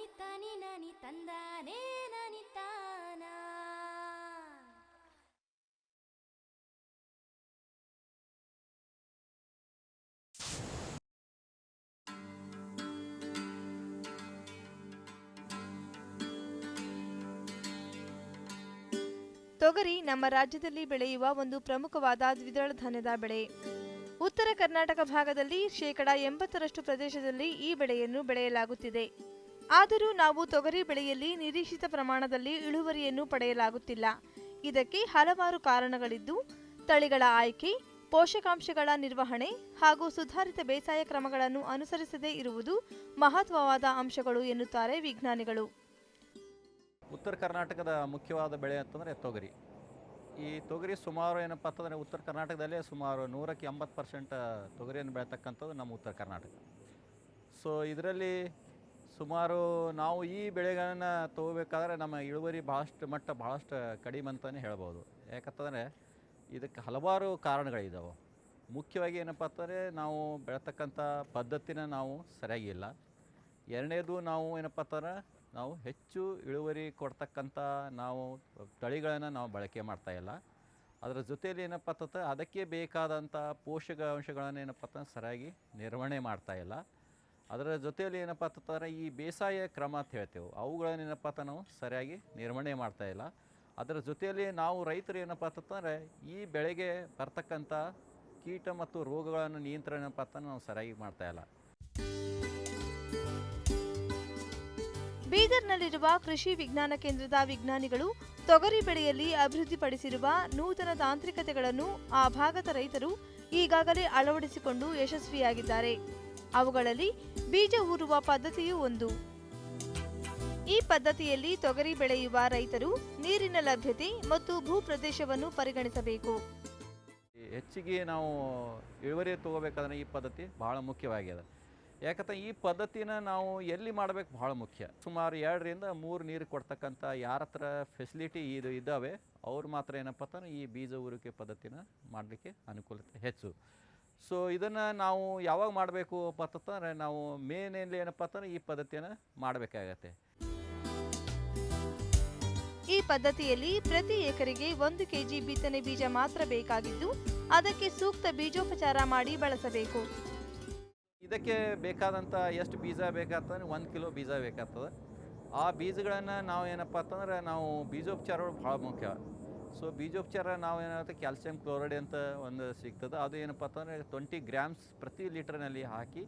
ನನಿ ತಂದಾನೇ ತೊಗರಿ ನಮ್ಮ ರಾಜ್ಯದಲ್ಲಿ ಬೆಳೆಯುವ ಒಂದು ಪ್ರಮುಖವಾದ ದ್ವಿದಳ ಧಾನ್ಯದ ಬೆಳೆ. ಉತ್ತರ ಕರ್ನಾಟಕ ಭಾಗದಲ್ಲಿ ಶೇಕಡಾ ಎಂಬತ್ತರಷ್ಟು ಪ್ರದೇಶದಲ್ಲಿ ಈ ಬೆಳೆಯನ್ನು ಬೆಳೆಯಲಾಗುತ್ತಿದೆ. ಆದರೂ ನಾವು ತೊಗರಿ ಬೆಳೆಯಲ್ಲಿ ನಿರೀಕ್ಷಿತ ಪ್ರಮಾಣದಲ್ಲಿ ಇಳುವರಿಯನ್ನು ಪಡೆಯಲಾಗುತ್ತಿಲ್ಲ. ಇದಕ್ಕೆ ಹಲವಾರು ಕಾರಣಗಳಿದ್ದು, ತಳಿಗಳ ಆಯ್ಕೆ, ಪೋಷಕಾಂಶಗಳ ನಿರ್ವಹಣೆ ಹಾಗೂ ಸುಧಾರಿತ ಬೇಸಾಯ ಕ್ರಮಗಳನ್ನು ಅನುಸರಿಸದೇ ಇರುವುದು ಮಹತ್ವವಾದ ಅಂಶಗಳು ಎನ್ನುತ್ತಾರೆ ವಿಜ್ಞಾನಿಗಳು. ಉತ್ತರ ಕರ್ನಾಟಕದ ಮುಖ್ಯವಾದ ಬೆಳೆ ಅಂತಂದರೆ ತೊಗರಿ. ಈ ತೊಗರಿ ಸುಮಾರು ಏನಪ್ಪ ಅಂತಂದರೆ ಉತ್ತರ ಕರ್ನಾಟಕದಲ್ಲೇ ಸುಮಾರು ನೂರಕ್ಕೆ ಎಂಬತ್ತು ಪರ್ಸೆಂಟ್ ತೊಗರಿಯನ್ನು ಬೆಳತಕ್ಕಂಥದ್ದು ನಮ್ಮ ಉತ್ತರ ಕರ್ನಾಟಕ. ಸೊ ಇದರಲ್ಲಿ ಸುಮಾರು ನಾವು ಈ ಬೆಳೆಗಳನ್ನು ತೊಗೋಬೇಕಾದ್ರೆ ನಮ್ಮ ಇಳುವರಿ ಭಾಳಷ್ಟು ಮಟ್ಟ ಭಾಳಷ್ಟು ಕಡಿಮೆ ಅಂತಲೇ ಹೇಳ್ಬೋದು. ಯಾಕಂತಂದರೆ ಇದಕ್ಕೆ ಹಲವಾರು ಕಾರಣಗಳಿದ್ದಾವೆ ಮುಖ್ಯವಾಗಿ ಏನಪ್ಪ ಅಂತಂದರೆ ನಾವು ಬೆಳತಕ್ಕಂಥ ಪದ್ಧತಿನ ನಾವು ಸರಿಯಾಗಿಲ್ಲ. ಎರಡನೇದು ನಾವು ಏನಪ್ಪ ಅಂತಂದ್ರೆ ನಾವು ಹೆಚ್ಚು ಇಳುವರಿ ಕೊಡ್ತಕ್ಕಂಥ ನಾವು ತಳಿಗಳನ್ನು ನಾವು ಬಳಕೆ ಮಾಡ್ತಾ ಇಲ್ಲ. ಅದರ ಜೊತೆಯಲ್ಲಿ ಏನಪ್ಪ ಅಂತಂದ್ರೆ ಅದಕ್ಕೆ ಬೇಕಾದಂಥ ಪೋಷಕಾಂಶಗಳನ್ನು ಏನಪ್ಪ ಅಂತಂದ್ರೆ ಸರಿಯಾಗಿ ನಿರ್ವಹಣೆ ಮಾಡ್ತಾ ಇಲ್ಲ. ಅದರ ಜೊತೆಯಲ್ಲಿ ಏನಪ್ಪ ಅಂತಂದರೆ ಈ ಬೇಸಾಯ ಕ್ರಮ ಅಂತ ಹೇಳ್ತೇವೆ. ಅವುಗಳನ್ನ ಏನಪ್ಪ ಅಂತ ನಾವು ಸರಿಯಾಗಿ ನಿರ್ವಹಣೆ ಮಾಡ್ತಾ ಇಲ್ಲ. ಅದರ ಜೊತೆಯಲ್ಲಿ ನಾವು ರೈತರು ಏನಪ್ಪ ಅಂತಂದರೆ ಈ ಬೆಳೆಗೆ ಬರ್ತಕ್ಕಂಥ ಕೀಟ ಮತ್ತು ರೋಗಗಳನ್ನು ನಿಯಂತ್ರಣ ಏನಪ್ಪ ಅಂತ ನಾವು ಸರಿಯಾಗಿ ಮಾಡ್ತಾ ಇಲ್ಲ. ಬೀದರ್ನಲ್ಲಿರುವ ಕೃಷಿ ವಿಜ್ಞಾನ ಕೇಂದ್ರದ ವಿಜ್ಞಾನಿಗಳು ತೊಗರಿ ಬೆಳೆಯಲ್ಲಿ ಅಭಿವೃದ್ಧಿಪಡಿಸಿರುವ ನೂತನ ತಾಂತ್ರಿಕತೆಗಳನ್ನು ಆ ಭಾಗದ ರೈತರು ಈಗಾಗಲೇ ಅಳವಡಿಸಿಕೊಂಡು ಯಶಸ್ವಿಯಾಗಿದ್ದಾರೆ. ಅವುಗಳಲ್ಲಿ ಬೀಜ ಊರುವ ಪದ್ಧತಿಯೂ ಒಂದು. ಈ ಪದ್ಧತಿಯಲ್ಲಿ ತೊಗರಿ ಬೆಳೆಯುವ ರೈತರು ನೀರಿನ ಲಭ್ಯತೆ ಮತ್ತು ಭೂಪ್ರದೇಶವನ್ನು ಪರಿಗಣಿಸಬೇಕು. ಹೆಚ್ಚಿಗೆ ನಾವು ಇಳುವರಿ ತಗೋಬೇಕಾದ್ರೆ ಈ ಪದ್ಧತಿ ಬಹಳ ಮುಖ್ಯವಾಗಿದೆ. ಯಾಕಂದ್ರೆ ಈ ಪದ್ಧತಿನ ನಾವು ಎಲ್ಲಿ ಮಾಡಬೇಕು ಭಾಳ ಮುಖ್ಯ. ಸುಮಾರು ಎರಡರಿಂದ ಮೂರು ನೀರು ಕೊಡ್ತಕ್ಕಂಥ ಯಾರ ಹತ್ರ ಫೆಸಿಲಿಟಿ ಇದು ಇದ್ದಾವೆ, ಅವ್ರು ಮಾತ್ರ ಏನಪ್ಪ ಈ ಬೀಜ ಊರಿಕೆ ಪದ್ಧತಿನ ಮಾಡಲಿಕ್ಕೆ ಅನುಕೂಲತೆ ಹೆಚ್ಚು. ಸೊ ಇದನ್ನು ನಾವು ಯಾವಾಗ ಮಾಡಬೇಕು ಅಂತಂದ್ರೆ ನಾವು ಮೇನಲ್ಲಿ ಏನಪ್ಪ ಅಂತಂದ್ರೆ ಈ ಪದ್ಧತಿಯನ್ನು ಮಾಡಬೇಕಾಗತ್ತೆ. ಈ ಪದ್ಧತಿಯಲ್ಲಿ ಪ್ರತಿ ಎಕರೆಗೆ ಒಂದು ಕೆಜಿ ಬಿತ್ತನೆ ಬೀಜ ಮಾತ್ರ ಬೇಕಾಗಿದ್ದು ಅದಕ್ಕೆ ಸೂಕ್ತ ಬೀಜೋಪಚಾರ ಮಾಡಿ ಬಳಸಬೇಕು. ಇದಕ್ಕೆ ಬೇಕಾದಂಥ ಎಷ್ಟು ಬೀಜ ಬೇಕಾಗ್ತದೆ? ಒಂದು ಕಿಲೋ ಬೀಜ ಬೇಕಾಗ್ತದೆ. ಆ ಬೀಜಗಳನ್ನು ನಾವು ಏನಪ್ಪ ಅಂತಂದ್ರೆ ನಾವು ಬೀಜೋಪಚಾರಗಳು ಭಾಳ ಮುಖ್ಯ. ಸೊ ಬೀಜೋಪಚಾರ ನಾವು ಏನಾಗುತ್ತೆ ಕ್ಯಾಲ್ಸಿಯಂ ಕ್ಲೋರೈಡ್ ಅಂತ ಒಂದು ಸಿಗ್ತದೆ. ಅದು ಏನಪ್ಪ ಅಂತಂದರೆ ಟ್ವೆಂಟಿ ಗ್ರಾಮ್ಸ್ ಪ್ರತಿ ಲೀಟ್ರ್ನಲ್ಲಿ ಹಾಕಿ,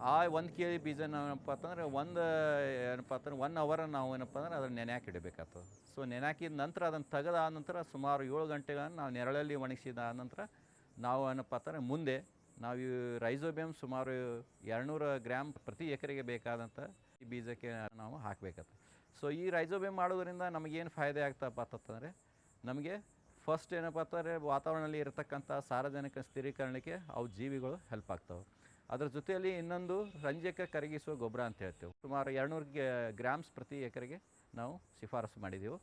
ಆ ಒಂದು ಕೆ ಜಿ ಬೀಜ ಏನಪ್ಪ ಅಂತಂದರೆ ಒಂದು, ಏನಪ್ಪ ಅಂತಂದ್ರೆ ಒನ್ ಅವರ್ ನಾವು ಏನಪ್ಪ ಅಂದ್ರೆ ಅದನ್ನು ನೆನೆ ಇಡಬೇಕಾಗ್ತದೆ. ಸೊ ನೆನೆಹಾಕಿದ ನಂತರ ಅದನ್ನು ತೆಗೆದ ನಂತರ ಸುಮಾರು ಏಳು ಗಂಟೆಗಳನ್ನು ನಾವು ನೆರಳಲ್ಲಿ ಒಣಗಿಸಿದ ನಂತರ ನಾವು ಏನಪ್ಪ ಅಂತಂದರೆ ಮುಂದೆ ನಾವು ಈ ರೈಸೋಬಿಯಮ್ ಸುಮಾರು ಎರಡುನೂರು ಗ್ರಾಮ್ ಪ್ರತಿ ಎಕರೆಗೆ ಬೇಕಾದಂಥ ಈ ಬೀಜಕ್ಕೆ ನಾವು ಹಾಕಬೇಕಾಗ್ತದೆ. ಸೊ ಈ ರೈಸೋಬಿಯಮ್ ಮಾಡೋದರಿಂದ ನಮಗೇನು ಫಾಯ್ದೆ ಆಗ್ತಪ್ಪ ಅಂತಂದರೆ ನಮಗೆ ಫಸ್ಟ್ ಏನಪ್ಪ ಅಂತಂದರೆ ವಾತಾವರಣದಲ್ಲಿ ಇರತಕ್ಕಂಥ ಸಾರ್ವಜನಿಕ ಸ್ಥಿರೀಕರಣಕ್ಕೆ ಅವು ಜೀವಿಗಳು ಹೆಲ್ಪ್ ಆಗ್ತವೆ. ಅದರ ಜೊತೆಯಲ್ಲಿ ಇನ್ನೊಂದು ರಂಜಕ ಕರಗಿಸುವ ಗೊಬ್ಬರ ಅಂತ ಹೇಳ್ತೇವೆ. ಸುಮಾರು ಎರಡುನೂರು ಗ್ರಾಮ್ಸ್ ಪ್ರತಿ ಎಕರೆಗೆ ನಾವು ಶಿಫಾರಸು ಮಾಡಿದೆವು.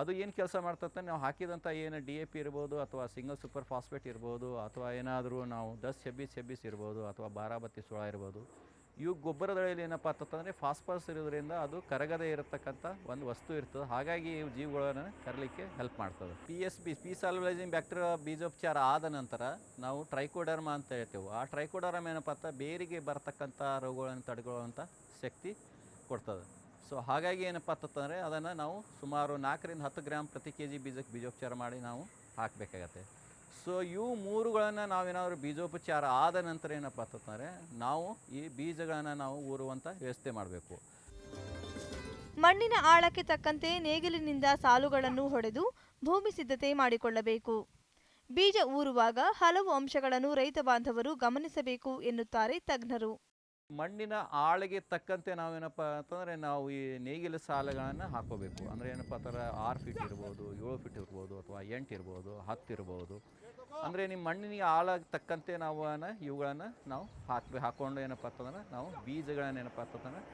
ಅದು ಏನು ಕೆಲಸ ಮಾಡ್ತಂತೆ ನಾವು ಹಾಕಿದಂಥ ಏನು ಡಿ ಎ ಪಿ ಇರ್ಬೋದು ಅಥವಾ ಸಿಂಗಲ್ ಸೂಪರ್ ಫಾಸ್ಫೇಟ್ ಇರ್ಬೋದು ಅಥವಾ ಏನಾದರೂ ನಾವು ದಸ್ ಹೆಬ್ಬಿಸ್ ಹೆಬ್ಬಿಸ್ ಇರ್ಬೋದು ಅಥವಾ ಬಾರಾಬತ್ತಿ ಸೋಳ ಇರ್ಬೋದು. ಇವು ಗೊಬ್ಬರದಲ್ಲಿ ಏನಪ್ಪ ಅಂತಂದರೆ ಫಾಸ್ಫರಸ್ ಇರೋದ್ರಿಂದ ಅದು ಕರಗದೇ ಇರತಕ್ಕಂಥ ಒಂದು ವಸ್ತು ಇರ್ತದೆ. ಹಾಗಾಗಿ ಇವು ಜೀವಿಗಳನ್ನು ಕರಲಿಕ್ಕೆ ಹೆಲ್ಪ್ ಮಾಡ್ತದೆ. P S B P solubilizing bacteria ಬೀಜೋಪಚಾರ ಆದ ನಂತರ ನಾವು ಟ್ರೈಕೋಡರ್ಮ ಅಂತ ಹೇಳ್ತೇವೆ. ಆ ಟ್ರೈಕೋಡರ್ಮ ಏನಪ್ಪ ಅಂತ ಬೇರಿಗೆ ಬರತಕ್ಕಂಥ ರೋಗಗಳನ್ನು ತಡೆಗೊಳ್ಳುವಂಥ ಶಕ್ತಿ ಕೊಡ್ತದೆ. ಸೊ ಹಾಗಾಗಿ ಏನಪ್ಪ ಅಂತಂದರೆ ಅದನ್ನು ನಾವು ಸುಮಾರು ನಾಲ್ಕರಿಂದ ಹತ್ತು ಗ್ರಾಮ್ ಪ್ರತಿ ಕೆ ಜಿ ಬೀಜಕ್ಕೆ ಬೀಜೋಪಚಾರ ಮಾಡಿ ನಾವು ಹಾಕಬೇಕಾಗತ್ತೆ. ಸೊ ಇವು ಮೂರುಗಳನ್ನು ನಾವೇನಾದರೂ ಬೀಜೋಪಚಾರ ಆದ ನಂತರ ಏನಪ್ಪ ಅಂತಂದರೆ, ನಾವು ಈ ಬೀಜಗಳನ್ನು ನಾವು ಊರುವಂಥ ವ್ಯವಸ್ಥೆ ಮಾಡಬೇಕು. ಮಣ್ಣಿನ ಆಳಕ್ಕೆ ತಕ್ಕಂತೆ ನೇಗಿಲಿನಿಂದ ಸಾಲುಗಳನ್ನು ಹೊಡೆದು ಭೂಮಿ ಸಿದ್ಧತೆ ಮಾಡಿಕೊಳ್ಳಬೇಕು. ಬೀಜ ಊರುವಾಗ ಹಲವು ಅಂಶಗಳನ್ನು ರೈತ ಬಾಂಧವರು ಗಮನಿಸಬೇಕು ಎನ್ನುತ್ತಾರೆ ತಜ್ಞರು. ಮಣ್ಣಿನ ಆಳಿಗೆ ತಕ್ಕಂತೆ ನಾವೇನಪ್ಪ ಅಂತಂದರೆ ನಾವು ಈ ನೇಗಿಲ ಸಾಲಗಳನ್ನು ಹಾಕೋಬೇಕು. ಅಂದರೆ ಏನಪ್ಪ ಥರ ಆರು ಫೀಟ್ ಇರ್ಬೋದು, ಏಳು ಫೀಟ್ ಇರ್ಬೋದು, ಅಥವಾ ಎಂಟು ಇರ್ಬೋದು, ಹತ್ತು ಇರ್ಬೋದು. ಅಂದರೆ ನಿಮ್ಮ ಮಣ್ಣಿನ ಆಳಕ್ಕೆ ತಕ್ಕಂತೆ ನಾವು ಇವುಗಳನ್ನು ನಾವು ಹಾಕಿ ಹಾಕ್ಕೊಂಡು ಏನಪ್ಪ ಅಂತಂದ್ರೆ ನಾವು ಬೀಜಗಳನ್ನು ಏನಪ್ಪ ಅಂತಂದ್ರೆ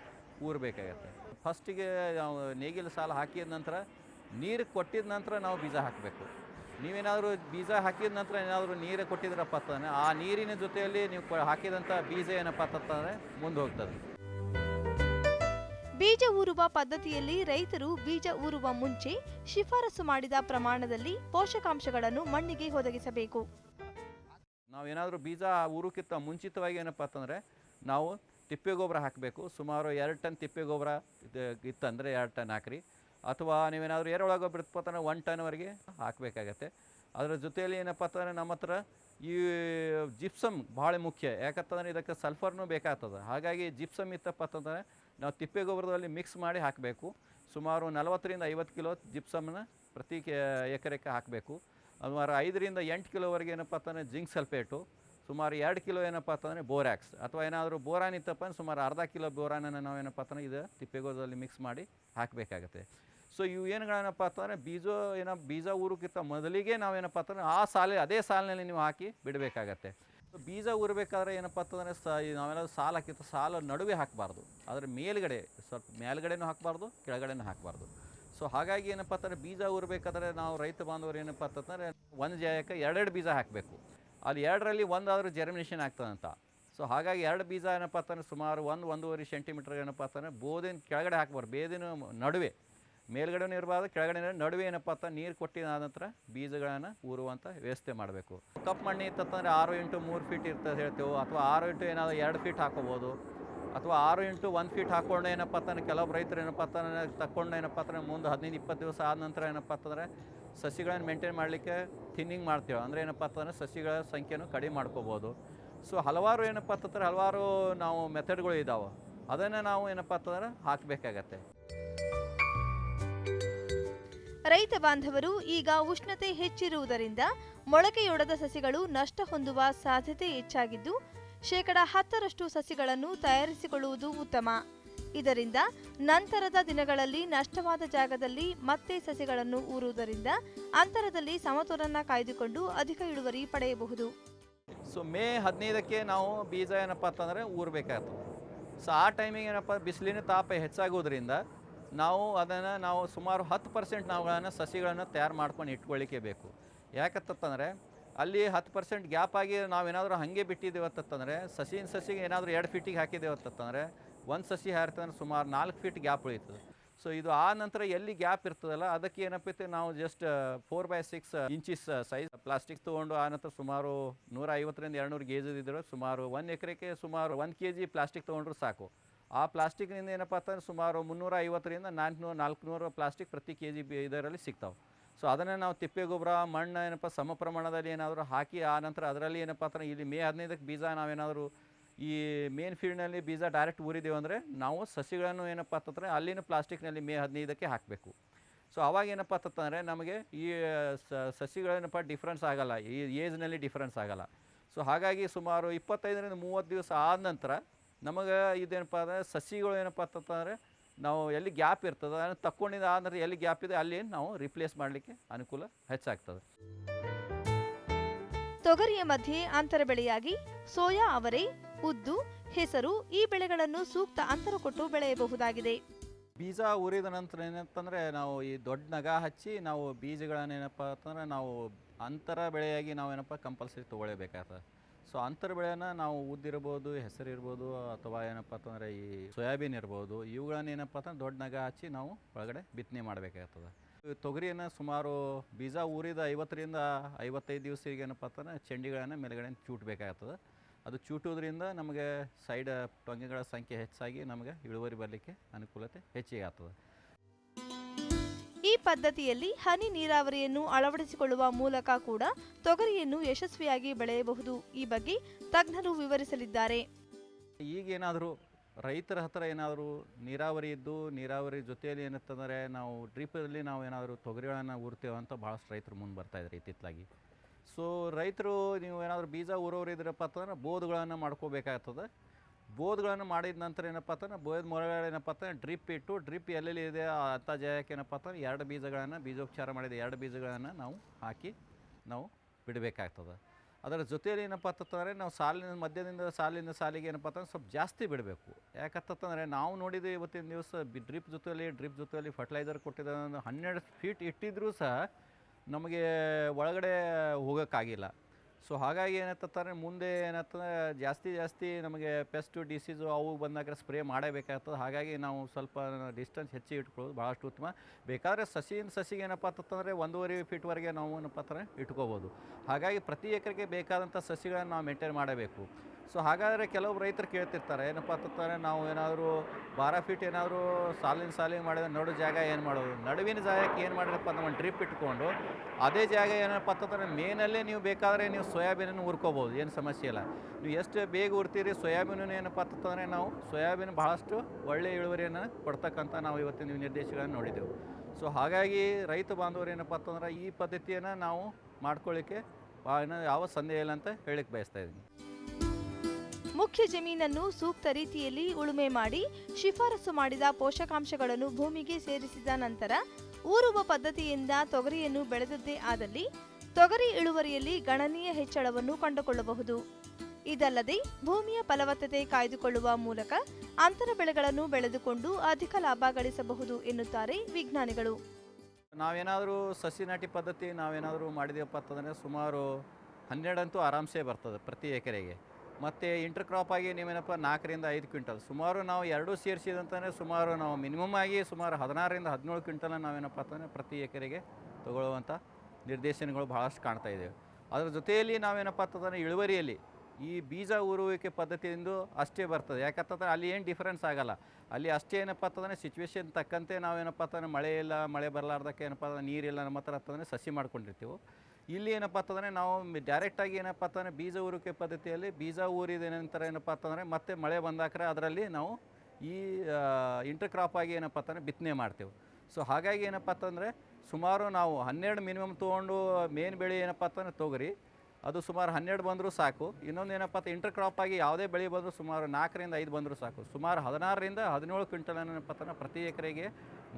ಊರಬೇಕಾಗತ್ತೆ. ಫಸ್ಟಿಗೆ ನಾವು ನೇಗಿಲ ಸಾಲ ಹಾಕಿದ ನಂತರ, ನೀರು ಕೊಟ್ಟಿದ ನಂತರ ನಾವು ಬೀಜ ಹಾಕಬೇಕು. ನೀವೇನಾದರೂ ಬೀಜ ಹಾಕಿದ ನಂತರ ಏನಾದರೂ ನೀರು ಕೊಟ್ಟಿದ್ರಪ್ಪ ಅಂತಂದರೆ ಆ ನೀರಿನ ಜೊತೆಯಲ್ಲಿ ನೀವು ಹಾಕಿದಂಥ ಬೀಜ ಏನಪ್ಪ ಅಂತಂದರೆ ಮುಂದೆ ಹೋಗ್ತದೆ. ಬೀಜ ಊರುವ ಪದ್ಧತಿಯಲ್ಲಿ ರೈತರು ಬೀಜ ಊರುವ ಮುಂಚೆ ಶಿಫಾರಸು ಮಾಡಿದ ಪ್ರಮಾಣದಲ್ಲಿ ಪೋಷಕಾಂಶಗಳನ್ನು ಮಣ್ಣಿಗೆ ಒದಗಿಸಬೇಕು. ನಾವೇನಾದರೂ ಬೀಜ ಊರುಕ್ಕಿಂತ ಮುಂಚಿತವಾಗಿ ಏನಪ್ಪ ಅಂತಂದರೆ ನಾವು ತಿಪ್ಪೆ ಗೊಬ್ಬರ ಹಾಕಬೇಕು. ಸುಮಾರು ಎರಡು ಟನ್ ತಿಪ್ಪೆ ಗೊಬ್ಬರ ಇತ್ತಂದರೆ ಎರಡು ಟನ್ ಹಾಕ್ರಿ. ಅಥವಾ ನೀವೇನಾದರೂ ಎರೆಹುಳ ಗೊಬ್ಬರ ಇತ್ತಂದ್ರೆ ಒನ್ ಟನ್ವರೆಗೆ ಹಾಕಬೇಕಾಗತ್ತೆ. ಅದರ ಜೊತೆಯಲ್ಲಿ ಏನಪ್ಪ ಅಂತಂದರೆ ನಮ್ಮ ಹತ್ರ ಈ ಜಿಪ್ಸಮ್ ಭಾಳ ಮುಖ್ಯ. ಯಾಕಂತಂದರೆ ಇದಕ್ಕೆ ಸಲ್ಫರ್ನೂ ಬೇಕಾಗ್ತದೆ. ಹಾಗಾಗಿ ಜಿಪ್ಸಮ್ ಇತ್ತಪ್ಪ ಅಂತಂದರೆ ನಾವು ತಿಪ್ಪೆ ಗೊಬ್ಬರದಲ್ಲಿ ಮಿಕ್ಸ್ ಮಾಡಿ ಹಾಕಬೇಕು. ಸುಮಾರು ನಲವತ್ತರಿಂದ ಐವತ್ತು ಕಿಲೋ ಜಿಪ್ಸಮ್ನ ಪ್ರತಿ ಎಕರೆಗೆ ಹಾಕಬೇಕು. ಸುಮಾರು ಐದರಿಂದ ಎಂಟು ಕಿಲೋವರೆಗೆ ಏನಪ್ಪ ಅಂತಂದರೆ ಜಿಂಕ್ ಸಲ್ಫೇಟು ಸುಮಾರು ಎರಡು ಕಿಲೋ ಏನಪ್ಪ ಅಂತಂದರೆ ಬೋರ್ಯಾಕ್ಸ್ ಅಥವಾ ಏನಾದರೂ ಬೋರಾನ್ ಇತ್ತಪ್ಪ ಸುಮಾರು ಅರ್ಧ ಕಿಲೋ ಬೋರಾನನ್ನು ನಾವು ಏನಪ್ಪ ಅಂತಂದ್ರೆ ಇದು ತಿಪ್ಪೆಗೋದಲ್ಲಿ ಮಿಕ್ಸ್ ಮಾಡಿ ಹಾಕಬೇಕಾಗತ್ತೆ. ಸೊ ಇವು ಏನುಗಳೇನಪ್ಪ ಅಂತಂದರೆ ಬೀಜ ಏನೋ ಬೀಜ ಊರಕ್ಕಿಂತ ಮೊದಲಿಗೆ ನಾವೇನಪ್ಪ ಅಂತಂದರೆ ಆ ಸಾಲ ಅದೇ ಸಾಲಿನಲ್ಲಿ ನೀವು ಹಾಕಿ ಬಿಡಬೇಕಾಗತ್ತೆ. ಸೊ ಬೀಜ ಊರಬೇಕಾದ್ರೆ ಏನಪ್ಪ ಅಂತಂದರೆ ಸ ನಾವೇನಾದ್ರು ಸಾಲು ಹಾಕಿತ್ತು ಸಾಲ ನಡುವೆ ಹಾಕಬಾರ್ದು. ಅದರ ಮೇಲ್ಗಡೆ ಸ್ವಲ್ಪ ಮೇಲ್ಗಡೆನೂ ಹಾಕಬಾರ್ದು, ಕೆಳಗಡೆನೂ ಹಾಕಬಾರ್ದು. ಸೊ ಹಾಗಾಗಿ ಏನಪ್ಪ ಅಂತಂದರೆ ಬೀಜ ಊರಬೇಕಾದ್ರೆ ನಾವು ರೈತ ಬಾಂಧವರು ಏನಪ್ಪ ಅಂತಂದರೆ ಒಂದು ಜಾಯಕ್ಕೆ ಎರಡೆರಡು ಬೀಜ ಹಾಕಬೇಕು. ಅಲ್ಲಿ ಎರಡರಲ್ಲಿ ಒಂದಾದರೂ ಜರ್ಮಿನೇಷನ್ ಆಗ್ತದಂತ. ಸೊ ಹಾಗಾಗಿ ಎರಡು ಬೀಜ ಏನಪ್ಪ ಅಂತಂದರೆ ಸುಮಾರು ಒಂದು, ಒಂದೂವರೆ ಸೆಂಟಿಮೀಟ್ರ್ ಏನಪ್ಪ ಅಂತಂದರೆ ಬೋದಿನ ಕೆಳಗಡೆ ಹಾಕ್ಬಾರ್ದು, ಬೇದಿನ ನಡುವೆ. ಮೇಲ್ಗಡೆನೂ ಇರಬಾರ್ದು ಕೆಳಗಡೆ ನಡುವೆ ಏನಪ್ಪ ಅಂತ ನೀರು ಕೊಟ್ಟಿದ ನಂತರ ಬೀಜಗಳನ್ನು ಊರುವಂಥ ವ್ಯವಸ್ಥೆ ಮಾಡಬೇಕು. ಕಪ್ ಮಣ್ಣು ಇತ್ತಂದರೆ ಆರು ಇಂಟು ಮೂರು ಫೀಟ್ ಇರ್ತದೆ ಹೇಳ್ತೇವೆ. ಅಥವಾ ಆರು ಇಂಟು ಏನಾದರೂ ಎರಡು ಫೀಟ್ ಹಾಕೋಬೋದು. ಅಥವಾ ಆರು ಇಂಟು ಒಂದು ಫೀಟ್ ಹಾಕ್ಕೊಂಡು ಏನಪ್ಪ ಅಂತಂದ್ರೆ ಕೆಲವೊಬ್ಬ ರೈತರು ಏನಪ್ಪ ಅಂತಂದ್ರೆ ತಕ್ಕೊಂಡು ಏನಪ್ಪ ಅಂತಂದ್ರೆ ಮುಂದೆ ಹದಿನೈದು, ಇಪ್ಪತ್ತು ದಿವಸ ಆದ ನಂತರ ಏನಪ್ಪ ಅಂತಂದರೆ ಸಸಿಗಳನ್ನು ಮೇಂಟೈನ್ ಮಾಡಲಿಕ್ಕೆ ಥಿನ್ನಿಂಗ್ ಮಾಡ್ತೇವೆ. ಅಂದರೆ ಏನಪ್ಪ ಅಂತಂದರೆ ಸಸಿಗಳ ಸಂಖ್ಯೆನೂ ಕಡಿಮೆ ಮಾಡ್ಕೋಬೋದು. ಸೊ ಹಲವಾರು ಏನಪ್ಪ ಅಂತಂದ್ರೆ ಹಲವಾರು ನಾವು ಮೆಥಡ್ಗಳು ಇದ್ದಾವೆ ಅದನ್ನು ನಾವು ಏನಪ್ಪ ಅಂತಂದ್ರೆ ಹಾಕಬೇಕಾಗತ್ತೆ. ರೈತ ಬಾಂಧವರು ಈಗ ಉಷ್ಣತೆ ಹೆಚ್ಚಿರುವುದರಿಂದ ಮೊಳಕೆಯೊಡೆದ ಸಸಿಗಳು ನಷ್ಟ ಹೊಂದುವ ಸಾಧ್ಯತೆ ಹೆಚ್ಚಾಗಿದ್ದು, ಶೇಕಡ ಹತ್ತರಷ್ಟು ಸಸಿಗಳನ್ನು ತಯಾರಿಸಿಕೊಳ್ಳುವುದು ಉತ್ತಮ. ಇದರಿಂದ ನಂತರದ ದಿನಗಳಲ್ಲಿ ನಷ್ಟವಾದ ಜಾಗದಲ್ಲಿ ಮತ್ತೆ ಸಸಿಗಳನ್ನು ಊರುವುದರಿಂದ ಅಂತರದಲ್ಲಿ ಸಮತೋಲನ ಕಾಯ್ದುಕೊಂಡು ಅಧಿಕ ಇಳುವರಿ ಪಡೆಯಬಹುದು. ಸೊ ಮೇ ಹದಿನೈದಕ್ಕೆ ನಾವು ಬೀಜ ಏನಪ್ಪ ಅಂತಂದರೆ ಊರಬೇಕಾಗ್ತದೆ ಸೊ ಆ ಟೈಮಿಗೆ ಏನಪ್ಪ? ಬಿಸಿಲಿನ ತಾಪ ಹೆಚ್ಚಾಗೋದ್ರಿಂದ ನಾವು ಅದನ್ನು ನಾವು ಸುಮಾರು ಹತ್ತು ಪರ್ಸೆಂಟ್ ನಾವುಗಳನ್ನು ಸಸಿಗಳನ್ನು ತಯಾರು ಮಾಡ್ಕೊಂಡು ಇಟ್ಕೊಳ್ಳಿಕ್ಕೆ ಬೇಕು. ಯಾಕತ್ತಂದರೆ ಅಲ್ಲಿ ಹತ್ತು ಪರ್ಸೆಂಟ್ ಗ್ಯಾಪ್ ಆಗಿ ನಾವೇನಾದರೂ ಹಾಗೆ ಬಿಟ್ಟಿದ್ದೇವೆ ಅಂತಂದರೆ ಸಸಿನ ಸಸಿಗೆ ಏನಾದರೂ ಎರಡು ಫೀಟಿಗೆ ಹಾಕಿದ್ದೇವೆ ಅಂತಂದರೆ ಒಂದು ಸಸಿ ಹಾರ್ತಂದ್ರೆ ಸುಮಾರು ನಾಲ್ಕು ಫೀಟ್ ಗ್ಯಾಪ್ ಉಳಿತದೆ. ಸೊ ಇದು ಆ ನಂತರ ಎಲ್ಲಿ ಗ್ಯಾಪ್ ಇರ್ತದಲ್ಲ ಅದಕ್ಕೆ ಏನಪ್ಪೈತೆ ನಾವು just four by six inches size plastic ತೊಗೊಂಡು ಆ ನಂತರ ಸುಮಾರು ನೂರ ಐವತ್ತರಿಂದ ಎರಡುನೂರು ಗೇಜ್ ಇದ್ದರೆ ಸುಮಾರು ಒಂದು ಎಕರೆಗೆ ಸುಮಾರು ಒಂದು ಕೆ ಜಿ ಪ್ಲಾಸ್ಟಿಕ್ ತೊಗೊಂಡ್ರು ಸಾಕು. ಆ ಪ್ಲಾಸ್ಟಿಕ್ನಿಂದ ಏನಪ್ಪ ಅಂತಂದ್ರೆ ಸುಮಾರು ಮುನ್ನೂರ ಐವತ್ತರಿಂದ ನಾಲ್ಕುನೂರು ನಾಲ್ಕುನೂರು ಪ್ಲಾಸ್ಟಿಕ್ ಪ್ರತಿ ಕೆ ಜಿ ಇದರಲ್ಲಿ ಸಿಗ್ತಾವೆ. ಸೊ ಅದನ್ನೇ ನಾವು ತಿಪ್ಪೆ ಗೊಬ್ಬರ, ಮಣ್ಣು ಏನಪ್ಪ ಸಮ ಪ್ರಮಾಣದಲ್ಲಿ ಏನಾದರೂ ಹಾಕಿ ಆ ನಂತರ ಅದರಲ್ಲಿ ಏನಪ್ಪ ಅಂತಂದ್ರೆ ಇಲ್ಲಿ ಮೇ ಹದಿನೈದಕ್ಕೆ ಬೀಜ ನಾವೇನಾದರೂ ಈ ಮೇನ್ ಫೀಲ್ಡ್ನಲ್ಲಿ ಬೀಜ ಡೈರೆಕ್ಟ್ ಊರಿದ್ದೇವೆ ಅಂದರೆ ನಾವು ಸಸಿಗಳನ್ನು ಏನಪ್ಪ ಅಂತಂದರೆ ಅಲ್ಲಿನ ಪ್ಲಾಸ್ಟಿಕ್ನಲ್ಲಿ ಮೇ ಹದಿನೈದಕ್ಕೆ ಹಾಕಬೇಕು. ಸೊ ಅವಾಗ ಏನಪ್ಪ ಅಂತಂದರೆ ನಮಗೆ ಈ ಸಸಿಗಳೇನಪ್ಪ ಡಿಫ್ರೆನ್ಸ್ ಆಗಲ್ಲ, ಈ ಏಜ್ನಲ್ಲಿ ಡಿಫ್ರೆನ್ಸ್ ಆಗಲ್ಲ. ಸೊ ಹಾಗಾಗಿ ಸುಮಾರು ಇಪ್ಪತ್ತೈದರಿಂದ ಮೂವತ್ತು ದಿವಸ ಆದ ನಂತರ ನಮಗೆ ಇದೇನಪ್ಪ ಅಂದರೆ ಸಸಿಗಳು ಏನಪ್ಪ ಅಂತಂದರೆ ನಾವು ಎಲ್ಲಿ ಗ್ಯಾಪ್ ಇರ್ತದೆ ಅದನ್ನು ತಕ್ಕೊಂಡಿದ್ದು ಆದ್ರೆ ಎಲ್ಲಿ ಗ್ಯಾಪ್ ಇದೆ ಅಲ್ಲಿ ನಾವು ರಿಪ್ಲೇಸ್ ಮಾಡಲಿಕ್ಕೆ ಅನುಕೂಲ ಹೆಚ್ಚಾಗ್ತದೆ. ತೊಗರಿಯ ಮಧ್ಯೆ ಅಂತರ ಬೆಳೆಯಾಗಿ ಸೋಯಾ ಅವರೆ ಉದ್ದು ಹೆಸರು ಈ ಬೆಳೆಗಳನ್ನು ಸೂಕ್ತ ಅಂತರ ಕೊಟ್ಟು ಬೆಳೆಯಬಹುದಾಗಿದೆ. ಬೀಜ ಉರಿದ ನಂತರ ಏನಂತಂದರೆ ನಾವು ಈ ದೊಡ್ಡ ನಗ ಹಚ್ಚಿ ನಾವು ಬೀಜಗಳನ್ನೇನಪ್ಪ ಅಂತಂದರೆ ನಾವು ಅಂತರ ಬೆಳೆಯಾಗಿ ನಾವು ಏನಪ್ಪ ಕಂಪಲ್ಸರಿ ತೊಗೊಳ್ಳೇಬೇಕಾಗ್ತದೆ ಸೊ ಅಂತರ ಬೆಳೆನ ನಾವು ಉದ್ದಿರ್ಬೋದು ಹೆಸರು ಇರ್ಬೋದು, ಅಥವಾ ಏನಪ್ಪ ಅಂತಂದರೆ ಈ ಸೋಯಾಬೀನ್ ಇರ್ಬೋದು, ಇವುಗಳನ್ನ ಏನಪ್ಪ ಅಂತಂದ್ರೆ ದೊಡ್ಡ ನಗ ಹಚ್ಚಿ ನಾವು ಒಳಗಡೆ ಬಿತ್ತನೆ ಮಾಡಬೇಕಾಗ್ತದೆ. ತೊಗರಿಯನ್ನು ಸುಮಾರು ಬೀಜ ಊರಿದ ಐವತ್ತರಿಂದ ಐವತ್ತೈದು ದಿವಸಕ್ಕೆ ಏನಪ್ಪ ಅಂತಂದ್ರೆ ಚೆಂಡಿಗಳನ್ನು ಮೇಲುಗಡೆ ಚೂಟಬೇಕಾಗ್ತದೆ. ಅದು ಚೂಟೋದ್ರಿಂದ ನಮಗೆ ಸೈಡ್ ಟೊಂಗೆಗಳ ಸಂಖ್ಯೆ ಹೆಚ್ಚಾಗಿ ನಮಗೆ ಇಳುವರಿ ಬರಲಿಕ್ಕೆ ಅನುಕೂಲತೆ ಹೆಚ್ಚಿಗೆ ಆಗ್ತದೆ. ಪದ್ಧತಿಯಲ್ಲಿ ಹನಿ ನೀರಾವರಿಯನ್ನು ಅಳವಡಿಸಿಕೊಳ್ಳುವ ಮೂಲಕ ಕೂಡ ತೊಗರಿಯನ್ನು ಯಶಸ್ವಿಯಾಗಿ ಬೆಳೆಯಬಹುದು. ಈ ಬಗ್ಗೆ ತಜ್ಞರು ವಿವರಿಸಲಿದ್ದಾರೆ. ಈಗೇನಾದರೂ ರೈತರ ಹತ್ರ ಏನಾದರೂ ನೀರಾವರಿ ಇದ್ದು ನೀರಾವರಿ ಜೊತೆಯಲ್ಲಿ ಏನಂತಂದರೆ ನಾವು ಡ್ರಿಪ್ಪಲ್ಲಿ ನಾವು ಏನಾದರೂ ತೊಗರಿಗಳನ್ನು ಊರ್ತೇವೆ ಅಂತ ಭಾಳಷ್ಟು ರೈತರು ಮುಂದೆ ಬರ್ತಾ ಇದ್ದಾರೆ ಇತ್ತಿತ್ತಲಾಗಿ ಸೊ ರೈತರು ನೀವು ಏನಾದರೂ ಬೀಜ ಊರೋರು ಇದ್ರಪ್ಪ ಅಂತಂದ್ರೆ ಬೋಧಗಳನ್ನು ಮಾಡ್ಕೋಬೇಕಾಗ್ತದೆ. ಬೋದ್ಗಳನ್ನು ಮಾಡಿದ ನಂತರ ಏನಪ್ಪ ಅಂತಂದ್ರೆ ಬೋದ್ ಮೊಳಗಡೆ ಏನಪ್ಪ ಅಂತಂದ್ರೆ ಡ್ರಿಪ್ ಇಟ್ಟು, ಡ್ರಿಪ್ ಎಲ್ಲೆಲ್ಲಿ ಇದೆ ಅಂಥ ಜಾಗಕ್ಕೆ ಏನಪ್ಪ ಅಂತಂದ್ರೆ ಎರಡು ಬೀಜಗಳನ್ನು, ಬೀಜೋಪಚಾರ ಮಾಡಿದ ಎರಡು ಬೀಜಗಳನ್ನು ನಾವು ಹಾಕಿ ನಾವು ಬಿಡಬೇಕಾಗ್ತದೆ. ಅದರ ಜೊತೆಯಲ್ಲಿ ಏನಪ್ಪ ಅಂತಂದರೆ, ನಾವು ಸಾಲಿನ ಮಧ್ಯದಿಂದ, ಸಾಲಿನ ಸಾಲಿಗೆ ಏನಪ್ಪ ಅಂತಂದ್ರೆ ಸ್ವಲ್ಪ ಜಾಸ್ತಿ ಬಿಡಬೇಕು. ಯಾಕಂತಂದರೆ, ನಾವು ನೋಡಿದ್ದು ಇವತ್ತಿನ ದಿವಸ ಡ್ರಿಪ್ ಜೊತೆಯಲ್ಲಿ ಡ್ರಿಪ್ ಜೊತೆಯಲ್ಲಿ ಫರ್ಟಿಲೈಸರ್ ಕೊಟ್ಟಿದ್ದ ಹನ್ನೆರಡು ಫೀಟ್ ಇಟ್ಟಿದ್ರೂ ಸಹ ನಮಗೆ ಒಳಗಡೆ ಹೋಗೋಕ್ಕಾಗಿಲ್ಲ. ಸೊ ಹಾಗಾಗಿ ಏನಾಗ್ತಾರೆ ಮುಂದೆ ಏನಾಗ್ತದೆ ಜಾಸ್ತಿ ಜಾಸ್ತಿ ನಮಗೆ ಪೆಸ್ಟು ಡಿಸೀಸು ಅವು ಬಂದಾಗ ಸ್ಪ್ರೇ ಮಾಡಬೇಕಾಗ್ತದೆ. ಹಾಗಾಗಿ ನಾವು ಸ್ವಲ್ಪ ಡಿಸ್ಟೆನ್ಸ್ ಹೆಚ್ಚಿಗೆ ಇಟ್ಕೊಳ್ಳೋದು ಭಾಳಷ್ಟು ಉತ್ತಮ. ಬೇಕಾದರೆ ಸಸಿಯಿಂದ ಸಸಿಗೆ ಏನಪ್ಪ ಅಂತಂದರೆ ಒಂದೂವರೆ ಫೀಟ್ವರೆಗೆ ನಾವು ಏನಪ್ಪ ಅಂತಾರೆ ಇಟ್ಕೋಬೋದು. ಹಾಗಾಗಿ ಪ್ರತಿ ಎಕರೆಗೆ ಬೇಕಾದಂಥ ಸಸಿಗಳನ್ನು ನಾವು ಮೇಂಟೈನ್ ಮಾಡಬೇಕು. ಸೊ ಹಾಗಾದರೆ ಕೆಲವು ರೈತರು ಕೇಳ್ತಿರ್ತಾರೆ, ಏನಪ್ಪ ಅಂತಂದರೆ ನಾವು ಏನಾದರೂ ಬಾರ ಫೀಟ್ ಏನಾದರೂ ಸಾಲಿನ ಸಾಲಿನ ಮಾಡಿದ್ರೆ ನಡು ಜಾಗ ಏನು ಮಾಡೋದು? ನಡುವಿನ ಜಾಗಕ್ಕೆ ಏನು ಮಾಡಿರಪ್ಪ ಅಂತ ಒಂದು ಡ್ರಿಪ್ ಇಟ್ಕೊಂಡು ಅದೇ ಜಾಗ ಏನಪ್ಪ ಅಂತಂದ್ರೆ ಮೇನಲ್ಲೇ ನೀವು ಬೇಕಾದರೆ ನೀವು ಸೋಯಾಬೀನನ್ನು ಹುರ್ಕೋಬೋದು, ಏನು ಸಮಸ್ಯೆ ಇಲ್ಲ. ನೀವು ಎಷ್ಟು ಬೇಗ ಉರ್ತೀರಿ ಸೋಯಾಬೀನು ಏನಪ್ಪ ಅಂತಂದರೆ ನಾವು ಸೋಯಾಬೀನ್ ಭಾಳಷ್ಟು ಒಳ್ಳೆಯ ಇಳುವರಿಯನ್ನು ಕೊಡ್ತಕ್ಕಂಥ ನಾವು ಇವತ್ತಿನ ನಿರ್ದೇಶಗಳನ್ನು ನೋಡಿದ್ದೆವು. ಸೊ ಹಾಗಾಗಿ ರೈತ ಬಾಂಧವರು ಏನಪ್ಪ ಅಂತಂದ್ರೆ ಈ ಪದ್ಧತಿಯನ್ನು ನಾವು ಮಾಡ್ಕೊಳ್ಳಿಕ್ಕೆ ಯಾವ ಸಂದೇಹ ಇಲ್ಲ ಅಂತ ಹೇಳಕ್ಕೆ ಬಯಸ್ತಾ ಇದ್ದೀನಿ. ಮುಖ್ಯ ಜಮೀನನ್ನು ಸೂಕ್ತ ರೀತಿಯಲ್ಲಿ ಉಳುಮೆ ಮಾಡಿ ಶಿಫಾರಸು ಮಾಡಿದ ಪೋಷಕಾಂಶಗಳನ್ನು ಭೂಮಿಗೆ ಸೇರಿಸಿದ ನಂತರ ಊರುವ ಪದ್ಧತಿಯಿಂದ ತೊಗರಿಯನ್ನು ಬೆಳೆದದ್ದೇ ಆದಲ್ಲಿ ತೊಗರಿ ಇಳುವರಿಯಲ್ಲಿ ಗಣನೀಯ ಹೆಚ್ಚಳವನ್ನು ಕಂಡುಕೊಳ್ಳಬಹುದು. ಇದಲ್ಲದೆ ಭೂಮಿಯ ಫಲವತ್ತತೆ ಕಾಯ್ದುಕೊಳ್ಳುವ ಮೂಲಕ ಅಂತರ ಬೆಳೆಗಳನ್ನು ಬೆಳೆದುಕೊಂಡು ಅಧಿಕ ಲಾಭ ಗಳಿಸಬಹುದು ಎನ್ನುತ್ತಾರೆ ವಿಜ್ಞಾನಿಗಳು. ನಾವೇನಾದರೂ ಸಸಿ ನಾಟಿ ಪದ್ಧತಿ ನಾವೇನಾದರೂ ಮಾಡಿದೆವಪ್ಪ ಅಂತಂದರೆ ಸುಮಾರು ಹನ್ನೆರಡಂತೂ ಆರಾಮ್ಸೆ ಬರ್ತದೆ ಪ್ರತಿ ಎಕರೆಗೆ. ಮತ್ತು ಇಂಟರ್ ಕ್ರಾಪ್ ಆಗಿ ನೀವೇನಪ್ಪ ನಾಲ್ಕರಿಂದ ಐದು ಕ್ವಿಂಟಲ್. ಸುಮಾರು ನಾವು ಎರಡೂ ಸೇರಿಸಿದಂತಂದರೆ ಸುಮಾರು ನಾವು ಮಿನಿಮಮ್ ಆಗಿ ಸುಮಾರು ಹದಿನಾರರಿಂದ ಹದಿನೇಳು ಕ್ವಿಂಟಲ್ ನಾವೇನಪ್ಪ ಅಂತಂದರೆ ಪ್ರತಿ ಎಕರೆಗೆ ತಗೊಳ್ಳುವಂಥ ನಿರ್ದೇಶನಗಳು ಭಾಳಷ್ಟು ಕಾಣ್ತಾ ಇದ್ದೇವೆ ಅದರ ಜೊತೆಯಲ್ಲಿ ನಾವೇನಪ್ಪ ಅಂತಂದರೆ ಇಳುವರಿಯಲ್ಲಿ ಈ ಬೀಜ ಊರುವಿಕೆ ಪದ್ಧತಿಯಿಂದ ಅಷ್ಟೇ ಬರ್ತದೆ. ಯಾಕಂತಂದ್ರೆ ಅಲ್ಲಿ ಏನು ಡಿಫ್ರೆನ್ಸ್ ಆಗಲ್ಲ. ಅಲ್ಲಿ ಅಷ್ಟೇ ಏನಪ್ಪ ಅಂತಂದರೆ ಸಿಚುವೇಶನ್ ತಕ್ಕಂತೆ ನಾವೇನಪ್ಪ ಅಂತಂದರೆ ಮಳೆ ಇಲ್ಲ, ಮಳೆ ಬರಲಾರ್ದಕ್ಕೆ ಏನಪ್ಪ ಅಂದ್ರೆ ನೀರಿಲ್ಲ, ನಮ್ಮ ಹತ್ರ ಅಂತಂದರೆ ಸಸಿ ಮಾಡ್ಕೊಂಡಿರ್ತೀವಿ. ಇಲ್ಲಿ ಏನಪ್ಪ ಅಂತಂದರೆ ನಾವು ಡೈರೆಕ್ಟಾಗಿ ಏನಪ್ಪ ಅಂತಂದರೆ ಬೀಜ ಊರಿಕೆ ಪದ್ಧತಿಯಲ್ಲಿ ಬೀಜ ಊರಿದ ನಂತರ ಏನಪ್ಪ ಅಂತಂದರೆ ಮತ್ತೆ ಮಳೆ ಬಂದಾಕ್ರೆ ಅದರಲ್ಲಿ ನಾವು ಈ ಇಂಟರ್ ಕ್ರಾಪ್ ಆಗಿ ಏನಪ್ಪ ಅಂತಂದರೆ ಬಿತ್ತನೆ ಮಾಡ್ತೇವೆ. ಸೊ ಹಾಗಾಗಿ ಏನಪ್ಪ ಅಂತಂದರೆ ಸುಮಾರು ನಾವು ಹನ್ನೆರಡು ಮಿನಿಮಮ್ ತೊಗೊಂಡು ಮೇನ್ ಬೆಳೆ ಏನಪ್ಪ ಅಂತಂದರೆ ತೊಗರಿ. ಅದು ಸುಮಾರು ಹನ್ನೆರಡು ಬಂದರೂ ಸಾಕು. ಇನ್ನೊಂದು ಏನಪ್ಪ ಅಂತ ಇಂಟರ್ ಕ್ರಾಪ್ ಆಗಿ ಯಾವುದೇ ಬೆಳೆ ಬಂದರೂ ಸುಮಾರು ನಾಲ್ಕರಿಂದ ಐದು ಬಂದರೂ ಸಾಕು. ಸುಮಾರು ಹದಿನಾರರಿಂದ ಹದಿನೇಳು ಕ್ವಿಂಟಲ್ ಏನಪ್ಪ ಅಂತಂದ್ರೆ ಪ್ರತಿ ಎಕರೆಗೆ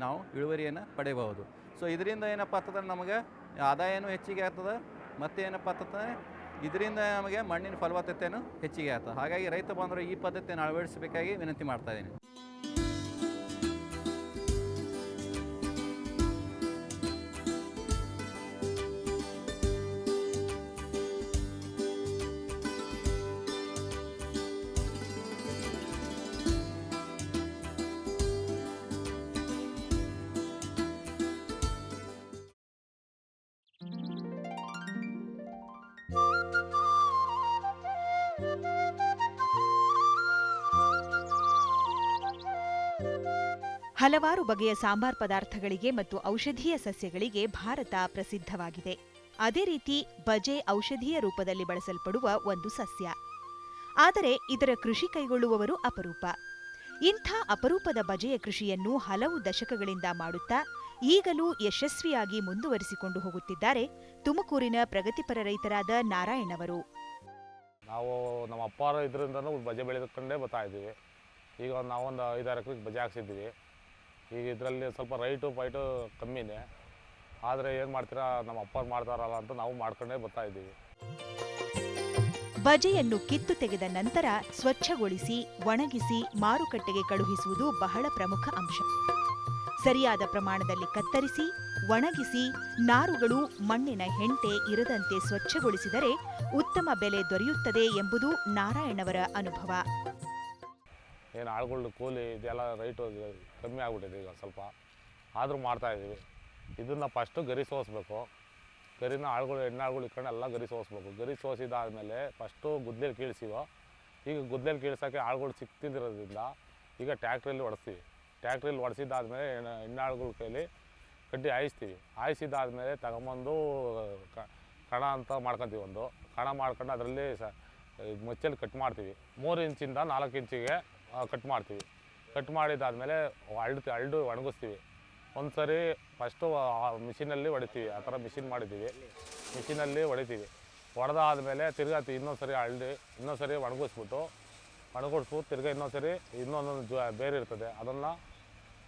ನಾವು ಇಳುವರಿಯನ್ನು ಪಡೆಯಬಹುದು. ಸೊ ಇದರಿಂದ ಏನಪ್ಪ ಅಂತಂದ್ರೆ ನಮಗೆ ಆದಾಯನೂ ಹೆಚ್ಚಿಗೆ ಆಗ್ತದೆ. ಮತ್ತು ಏನಪ್ಪ ಅಂತಂದರೆ ಇದರಿಂದ ನಮಗೆ ಮಣ್ಣಿನ ಫಲವತ್ತತೆಯೂ ಹೆಚ್ಚಿಗೆ ಆಗ್ತದೆ. ಹಾಗಾಗಿ ರೈತ ಬಂದರೂ ಈ ಪದ್ಧತಿಯನ್ನು ಅಳವಡಿಸಬೇಕಾಗಿ ವಿನಂತಿ ಮಾಡ್ತಾ ಹಲವಾರು ಬಗೆಯ ಸಾಂಬಾರ್ ಪದಾರ್ಥಗಳಿಗೆ ಮತ್ತು ಔಷಧೀಯ ಸಸ್ಯಗಳಿಗೆ ಭಾರತ ಪ್ರಸಿದ್ಧವಾಗಿದೆ. ಅದೇ ರೀತಿ ಬಜೆ ಔಷಧೀಯ ರೂಪದಲ್ಲಿ ಬಳಸಲ್ಪಡುವ ಒಂದು ಸಸ್ಯ. ಆದರೆ ಇದರ ಕೃಷಿ ಕೈಗೊಳ್ಳುವವರು ಅಪರೂಪ. ಇಂಥ ಅಪರೂಪದ ಬಜೆಯ ಕೃಷಿಯನ್ನು ಹಲವು ದಶಕಗಳಿಂದ ಮಾಡುತ್ತಾ, ಈಗಲೂ ಯಶಸ್ವಿಯಾಗಿ ಮುಂದುವರಿಸಿಕೊಂಡು ಹೋಗುತ್ತಿದ್ದಾರೆ ತುಮಕೂರಿನ ಪ್ರಗತಿಪರ ರೈತರಾದ ನಾರಾಯಣವರು ನಾವು ನಮ್ಮ ಅಪ್ಪಾರ ಇದರಿಂದ ಬಜೆ ಬೆಳೆದುಕೊಂಡೇ ಬರ್ತಾ ಇದ್ದೀವಿ. ಈಗ ನಾವೊಂದು ಐದಾರು ಎಕರೆಗೆ ಬಜೆ ಹಾಕ್ಸಿದ್ದೀವಿ. ಈಗ ಇದರಲ್ಲಿ ಸ್ವಲ್ಪ ರೈಟು ಪೈಟು ಕಮ್ಮಿನೇ. ಆದರೆ ಏನು ಮಾಡ್ತೀರಾ, ನಮ್ಮ ಅಪ್ಪ ಮಾಡ್ತಾರಲ್ಲ ಅಂತ ನಾವು ಮಾಡ್ಕೊಂಡೇ ಬರ್ತಾ ಇದ್ದೀವಿ. ಬಜೆಯನ್ನು ಕಿತ್ತು ತೆಗೆದ ನಂತರ ಸ್ವಚ್ಛಗೊಳಿಸಿ, ಒಣಗಿಸಿ, ಮಾರುಕಟ್ಟೆಗೆ ಕಳುಹಿಸುವುದು ಬಹಳ ಪ್ರಮುಖ ಅಂಶ. ಸರಿಯಾದ ಪ್ರಮಾಣದಲ್ಲಿ ಕತ್ತರಿಸಿ, ಒಣಗಿಸಿ, ನಾರುಗಳು ಮಣ್ಣಿನ ಹೆಂಟೆ ಇರದಂತೆ ಸ್ವಚ್ಛಗೊಳಿಸಿದರೆ ಉತ್ತಮ ಬೆಲೆ ದೊರೆಯುತ್ತದೆ ಎಂಬುದು ನಾರಾಯಣವರ ಅನುಭವ. ಏನು ಆಳುಗಳ್ದು ಕೂಲಿ ಇದೆಲ್ಲ ರೈಟು ಕಮ್ಮಿ ಆಗ್ಬಿಟ್ಟಿದೆ ಈಗ ಸ್ವಲ್ಪ. ಆದರೂ ಮಾಡ್ತಾ ಇದ್ದೀವಿ. ಇದನ್ನು ಫಸ್ಟು ಗರಿ ಸೋಸ್ಬೇಕು. ಗರಿನ ಆಳುಗಳು ಆಳುಗಳು ಇಟ್ಕೊಂಡು ಎಲ್ಲ ಗರಿ ಸೋಸ್ಬೇಕು. ಗರಿ ಸೋಸಿದಾದಮೇಲೆ ಫಸ್ಟು ಗುದ್ದಲಿ ಕೀಳ್ಸಿವೋ. ಈಗ ಗುದ್ದಲಿ ಕೀಳ್ಸೋಕ್ಕೆ ಆಳುಗಳು ಸಿಕ್ತಿದ್ದಿರೋದ್ರಿಂದ ಈಗ ಟ್ಯಾಕ್ಟ್ರಲ್ಲಿ ಹೊಡೆಸ್ತೀವಿ ಟ್ಯಾಕ್ಟ್ರಲ್ಲಿ ಎಣ್ಣೆ ಆಳುಗಳ ಕೈಲಿ ಕಡ್ಡಿ ಹಾಯಿಸ್ತೀವಿ. ಹಾಯಿಸಿದ್ದಾದ್ಮೇಲೆ ತಗೊಂಬಂದು ಕಣ ಅಂತ ಮಾಡ್ಕೊತೀವಿ ಒಂದು. ಕಣ ಮಾಡ್ಕೊಂಡು ಅದರಲ್ಲಿ ಸ ಮಚ್ಚಲ್ಲಿ ಕಟ್ ಮಾಡ್ತೀವಿ. ಮೂರು ಇಂಚಿಂದ ನಾಲ್ಕು ಇಂಚಿಗೆ ಕಟ್ ಮಾಡ್ತೀವಿ. ಕಟ್ ಮಾಡಿದ್ದಾದಮೇಲೆ ಅಳ್ದು ಅಳ್ದು ಒಣಗಿಸ್ತೀವಿ. ಒಂದು ಸರಿ ಫಸ್ಟು ಮಿಷಿನಲ್ಲಿ ಹೊಡಿತೀವಿ. ಆ ಥರ ಮಿಷಿನ್ ಮಾಡಿದ್ದೀವಿ. ಮಿಷಿನಲ್ಲಿ ಹೊಡಿತೀವಿ. ಹೊಡೆದಾದಮೇಲೆ ತಿರ್ಗಾ ತಿ- ಇನ್ನೊಂದು ಸರಿ ಅಳ್ದು ಇನ್ನೊಂದು ಸರಿ ಒಣಗಿಸ್ಬಿಟ್ಟು ಒಣಗಿಸ್ಬಿಟ್ಟು ತಿರ್ಗಾ ಇನ್ನೊಂದು ಸರಿ ಇನ್ನೊಂದೊಂದು ಜ, ಬೇರೆ ಇರ್ತದೆ. ಅದನ್ನು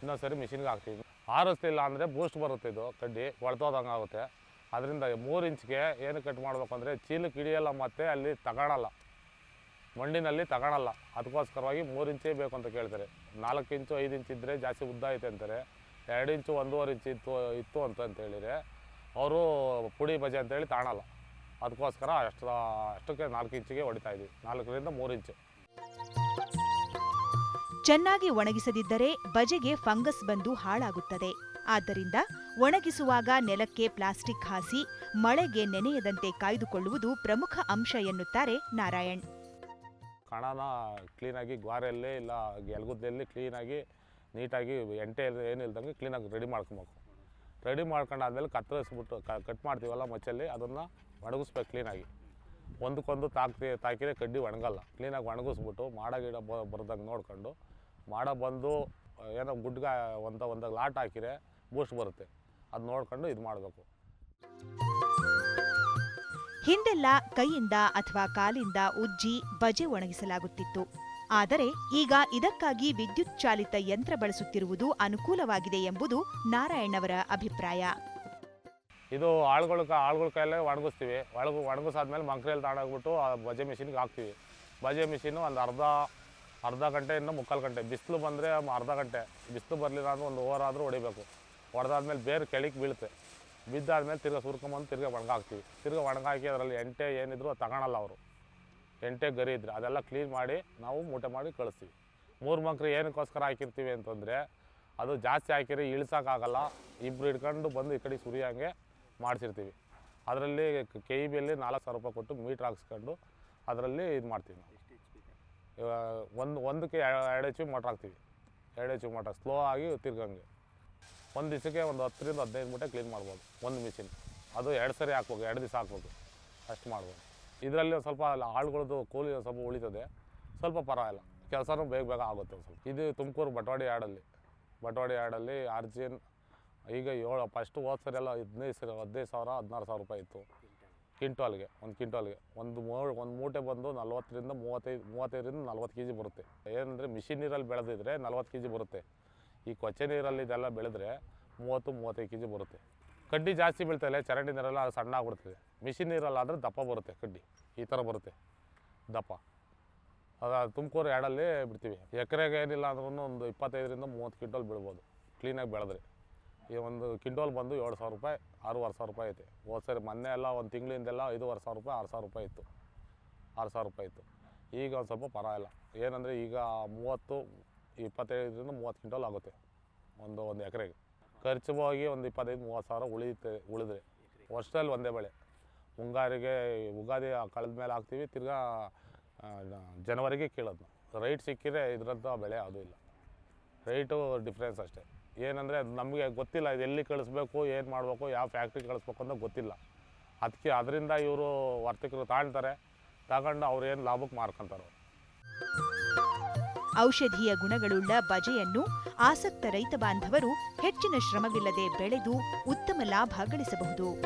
ಇನ್ನೊಂದು ಸರಿ ಮಿಷಿನ್ಗೆ ಹಾಕ್ತೀವಿ. ಆರಿಸ್ತಿಲ್ಲ ಅಂದರೆ ಬೂಸ್ಟ್ ಬರುತ್ತೆ ಇದು ಕಡ್ಡಿ ಹೊಡೆದೋದಂಗೆ ಆಗುತ್ತೆ. ಅದರಿಂದ ಮೂರು ಇಂಚ್ಗೆ ಏನು ಕಟ್ ಮಾಡಬೇಕು ಅಂದರೆ ಚೀಲಕ್ಕೆ ಹಿಡಿಯಲ್ಲ ಮತ್ತು ಅಲ್ಲಿ ತಗೊಳಲ್ಲ. ಮಣ್ಣಿನಲ್ಲಿ ತಗೊಳಲ್ಲ. ಅದಕ್ಕೋಸ್ಕರವಾಗಿ ಮೂರು ಇಂಚೇ ಬೇಕು ಅಂತ ಕೇಳ್ತಾರೆ. ನಾಲ್ಕು ಇಂಚು ಐದು ಇಂಚು ಇದ್ದರೆ ಜಾಸ್ತಿ ಉದ್ದ ಐತೆ ಅಂತಾರೆ. ಎರಡು ಇಂಚು ಒಂದೂವರೆ ಇಂಚು ಇತ್ತು ಇತ್ತು ಅಂತ ಅಂತ ಹೇಳಿದ್ರೆ ಅವರು ಪುಡಿ ಬಜೆ ಅಂತೇಳಿ ತಾಣಲ್ಲ. ಅದಕ್ಕೋಸ್ಕರ ಅಷ್ಟು, ಅಷ್ಟಕ್ಕೆ ನಾಲ್ಕು ಇಂಚಿಗೆ ಹೊಡಿತಾ ಇದ್ವಿ. ನಾಲ್ಕರಿಂದ ಮೂರು ಇಂಚು. ಚೆನ್ನಾಗಿ ಒಣಗಿಸದಿದ್ದರೆ ಬಜೆಗೆ ಫಂಗಸ್ ಬಂದು ಹಾಳಾಗುತ್ತದೆ. ಆದ್ದರಿಂದ ಒಣಗಿಸುವಾಗ ನೆಲಕ್ಕೆ ಪ್ಲಾಸ್ಟಿಕ್ ಹಾಸಿ ಮಳೆಗೆ ನೆನೆಯದಂತೆ ಕಾಯ್ದುಕೊಳ್ಳುವುದು ಪ್ರಮುಖ ಅಂಶ ಎನ್ನುತ್ತಾರೆ ನಾರಾಯಣ್. ಕಣನ ಕ್ಲೀನಾಗಿ ಗ್ವಾರೆಯಲ್ಲಿ ಇಲ್ಲ ಎಲ್ಗುದ್ದಲ್ಲಿ ಕ್ಲೀನಾಗಿ ನೀಟಾಗಿ ಎಂಟೆ ಏನಿಲ್ದಂಗೆ ಕ್ಲೀನಾಗಿ ರೆಡಿ ಮಾಡ್ಕೊಬೇಕು. ರೆಡಿ ಮಾಡ್ಕೊಂಡಾದ್ಮೇಲೆ ಕತ್ತರಿಸ್ಬಿಟ್ಟು ಕಟ್ ಮಾಡ್ತೀವಲ್ಲ ಮಚ್ಚಲ್ಲಿ, ಅದನ್ನು ಒಣಗಿಸ್ಬೇಕು ಕ್ಲೀನಾಗಿ ಒಂದಕ್ಕೊಂದು ತಾಕಿ ತಾಕಿದ್ರೆ ಕಡ್ಡಿ ಒಣಗಲ್ಲ. ಕ್ಲೀನಾಗಿ ಒಣಗಿಸ್ಬಿಟ್ಟು ಮಾಡ ಗಿಡ ಬರ್ದಂಗೆ ನೋಡ್ಕೊಂಡು, ಮಾಡ ಬಂದು, ಏನೋ ಗುಡ್ಗ, ಒಂದು, ಒಂದಾಗ ಲಾಟ್ ಹಾಕಿರೆ ಬೂಸ್ಟ್ ಬರುತ್ತೆ. ಅದು ನೋಡ್ಕೊಂಡು ಇದು ಮಾಡಬೇಕು. ಹಿಂದೆಲ್ಲ ಕೈಯಿಂದ ಅಥವಾ ಕಾಲಿಂದ ಉಜ್ಜಿ ಬಜೆ ಒಣಗಿಸಲಾಗುತ್ತಿತ್ತು. ಆದರೆ ಈಗ ಇದಕ್ಕಾಗಿ ವಿದ್ಯುತ್ ಚಾಲಿತ ಯಂತ್ರ ಬಳಸುತ್ತಿರುವುದು ಅನುಕೂಲವಾಗಿದೆ ಎಂಬುದು ನಾರಾಯಣವರ ಅಭಿಪ್ರಾಯ. ಇದು ಆಳುಗಳ ಆಳುಗಳ ಕೈಯಲ್ಲೇ ಒಣಗಿಸ್ತೀವಿ. ಒಳಗು ಒಣಗಿಸಾದ್ಮೇಲೆ ಮಂಕ್ರಿಯಲ್ಲಿ ತಾಡಾಗ್ಬಿಟ್ಟು ಆ ಬಜೆ ಮಿಷಿನ್ಗೆ ಹಾಕ್ತೀವಿ. ಬಜೆ ಮಿಷಿನು ಒಂದು ಅರ್ಧ ಅರ್ಧ ಗಂಟೆಯಿಂದ ಮುಕ್ಕಾಲು ಗಂಟೆ. ಬಿಸಿಲು ಬಂದರೆ ಅರ್ಧ ಗಂಟೆ. ಬಿಸಿಲು ಬರಲಿಲ್ಲ ಅಂದ್ರೆ ಒಂದು ಓವರ್ ಆದರೂ ಹೊಡಿಬೇಕು. ಹೊಡೆದಾದ್ಮೇಲೆ ಬೇರೆ ಕೆಳಗೆ ಬೀಳುತ್ತೆ. ಬಿದ್ದಾದ್ಮೇಲೆ ತಿರ್ಗಿ ಸುರ್ಕೊಂಬಂದು ತಿರ್ಗಿ ಒಣಗಾಕ್ತೀವಿ. ತಿರ್ಗಿ ಒಣಗಾಕಿ ಅದರಲ್ಲಿ ಎಂಟೆ ಏನಿದ್ರು ತಗೊಳಲ್ಲ ಅವರು. ಎಂಟೆ ಗರಿ ಇದ್ರೆ ಅದೆಲ್ಲ ಕ್ಲೀನ್ ಮಾಡಿ ನಾವು ಮೂಟೆ ಮಾಡಿ ಕಳಿಸ್ತೀವಿ. ಮೂರು ಮಂಕ್ರಿ ಏನಕ್ಕೋಸ್ಕರ ಹಾಕಿರ್ತೀವಿ ಅಂತಂದರೆ ಅದು ಜಾಸ್ತಿ ಹಾಕಿರಿ ಇಳಿಸೋಕ್ಕಾಗಲ್ಲ. ಇಬ್ಬರು ಹಿಡ್ಕೊಂಡು ಬಂದು ಈ ಕಡೆ ಸುರಿಯೋಂಗೆ ಮಾಡಿಸಿರ್ತೀವಿ. ಅದರಲ್ಲಿ ಕೆ ಇ ಬಿಯಲ್ಲಿ ನಾಲ್ಕು ಸಾವಿರ ರೂಪಾಯಿ ಕೊಟ್ಟು ಮೀಟ್ರ್ ಹಾಕ್ಸ್ಕೊಂಡು ಅದರಲ್ಲಿ ಇದು ಮಾಡ್ತೀವಿ ನಾವು. ಒಂದು, ಒಂದಕ್ಕೆ ಎರಡು ಎಚ್ ಮೋಟ್ರ್ ಹಾಕ್ತೀವಿ. ಎರಡು ಎಚ್ ಮೋಟ್ರ್ ಸ್ಲೋ ಆಗಿ ತಿರ್ಗಂಗೆ. ಒಂದು ದಿವಸಕ್ಕೆ ಒಂದು ಹತ್ತರಿಂದ ಹದಿನೈದು ಮೂಟೆ ಕ್ಲೀನ್ ಮಾಡ್ಬೋದು. ಒಂದು ಮಿಷಿನ್ ಅದು ಎರಡು ಸರಿ ಹಾಕ್ಬೇಕು ಎರಡು ದಿವಸ ಹಾಕ್ಬೇಕು ಅಷ್ಟು ಮಾಡ್ಬೋದು. ಇದರಲ್ಲಿ ಸ್ವಲ್ಪ ಆಳುಗಳದ್ದು ಕೂಲಿ ಸ್ವಲ್ಪ ಉಳಿತದೆ. ಸ್ವಲ್ಪ ಪರವಾಗಿಲ್ಲ. ಕೆಲಸನೂ ಬೇಗ ಬೇಗ ಆಗುತ್ತೆ ಸ್ವಲ್ಪ. ಇದು ತುಮಕೂರು ಬಟವಾಡಿ ಆಡಲ್ಲಿ ಬಟವಾಡಿ ಯಾರ್ಡಲ್ಲಿ ಆರ್ಜಿನ್ ಈಗ ಏಳು ಫಸ್ಟ್ ಹೋದ ಸರಿ ಎಲ್ಲ ಹದಿನೈದು ಸರಿ, ಹದಿನೈದು ಸಾವಿರ, ಹದಿನಾರು ಸಾವಿರ ರೂಪಾಯಿ ಇತ್ತು. ಕಿಂಟಾಲ್ಗೆ ಒಂದು ಕಿಂಟಾಲ್ಗೆ ಒಂದು ಮೂರು, ಒಂದು ಮೂಟೆ ಬಂದು ನಲ್ವತ್ತರಿಂದ ಮೂವತ್ತೈದು, ಮೂವತ್ತೈದರಿಂದ ನಲ್ವತ್ತು ಕೆ ಜಿ ಬರುತ್ತೆ. ಏನಂದರೆ ಮಿಷಿನ್ ನೀರಲ್ಲಿ ಬೆಳೆದಿದ್ರೆ ನಲ್ವತ್ತು ಕೆ ಜಿ ಬರುತ್ತೆ. ಈ ಕೊಚ್ಚೆ ನೀರಲ್ಲಿ ಇದೆಲ್ಲ ಬೆಳೆದ್ರೆ ಮೂವತ್ತು, ಮೂವತ್ತೈದು ಕೆ ಜಿ ಬರುತ್ತೆ. ಕಡ್ಡಿ ಜಾಸ್ತಿ ಬೀಳ್ತಲ್ಲ ಚರಂಡಿ ನೀರೆಲ್ಲ ಅದು ಸಣ್ಣ ಆಗ್ಬಿಡ್ತದೆ. ಮಿಷಿನ್ ನೀರಲ್ಲಾದರೆ ದಪ್ಪ ಬರುತ್ತೆ ಕಡ್ಡಿ, ಈ ಥರ ಬರುತ್ತೆ. ದಪ್ಪ. ಅದು ತುಮಕೂರು ಎರಡಲ್ಲಿ ಬಿಡ್ತೀವಿ. ಎಕರೆಗೆ ಏನಿಲ್ಲ ಅಂದ್ರೂ ಒಂದು ಇಪ್ಪತ್ತೈದರಿಂದ ಮೂವತ್ತು ಕಿಂಟೋಲ್ ಬೀಳ್ಬೋದು ಕ್ಲೀನಾಗಿ ಬೆಳೆದ್ರೆ. ಈ ಒಂದು ಕಿಂಟೋಲ್ ಬಂದು ಏಳು ಸಾವಿರ ರೂಪಾಯಿ, ಆರೂವರೆ ಸಾವಿರ ರೂಪಾಯಿ ಐತೆ. ಹೋದ ಸರಿ ಮೊನ್ನೆ ಎಲ್ಲ ಒಂದು ತಿಂಗಳಿಂದೆಲ್ಲ ಐದುವರೆ ಸಾವಿರ ರೂಪಾಯಿ, ಆರು ಸಾವಿರ ರೂಪಾಯಿ ಇತ್ತು. ಆರು ಸಾವಿರ ರೂಪಾಯಿ ಇತ್ತು. ಈಗ ಒಂದು ಸ್ವಲ್ಪ ಪರವಾಗಿಲ್ಲ. ಏನಂದರೆ ಈಗ ಮೂವತ್ತು ಇಪ್ಪತ್ತೈದರಿಂದ ಮೂವತ್ತು ಕ್ವಿಂಟಲ್ ಆಗುತ್ತೆ. ಒಂದು ಒಂದು ಎಕರೆಗೆ. ಖರ್ಚು ಹೋಗಿ ಒಂದು ಇಪ್ಪತ್ತೈದು, ಮೂವತ್ತು ಸಾವಿರ ಉಳಿಯುತ್ತೆ, ಉಳಿದ್ರೆ. ವರ್ಷದಲ್ಲಿ ಒಂದೇ ಬೆಳೆ. ಮುಂಗಾರಿಗೆ ಉಗಾದಿ ಕಳೆದ ಮೇಲೆ ಹಾಕ್ತೀವಿ, ತಿರ್ಗಾ ಜನವರಿಗೆ ಕೀಳೋದು ರೈಟ್ ಸಿಕ್ಕಿದ್ರೆ ಇದರಂಥ ಬೆಳೆ ಯಾವುದೂ ಇಲ್ಲ. ರೈಟು ಡಿಫ್ರೆನ್ಸ್ ಅಷ್ಟೇ. ಏನಂದರೆ ನಮಗೆ ಗೊತ್ತಿಲ್ಲ, ಇದು ಎಲ್ಲಿ ಕಳಿಸ್ಬೇಕು, ಏನು ಮಾಡಬೇಕು, ಯಾವ ಫ್ಯಾಕ್ಟ್ರಿ ಕಳಿಸ್ಬೇಕು ಅಂತ ಗೊತ್ತಿಲ್ಲ. ಅದಕ್ಕೆ ಅದರಿಂದ ಇವರು ವರ್ತಕರು ತಾಳ್ತಾರೆ. ತಗೊಂಡು ಅವ್ರು ಏನು ಲಾಭಕ್ಕೆ ಮಾರ್ಕೊಂತಾರೆ ಔಷಧೀಯ ಗುಣಗಳುಳ್ಳ ಬಜೆಯನ್ನು ಆಸಕ್ತ ರೈತ ಬಾಂಧವರು ಹೆಚ್ಚಿನ ಶ್ರಮವಿಲ್ಲದೆ ಬೆಳೆದು ಉತ್ತಮ ಲಾಭ ಗಳಿಸಬಹುದು.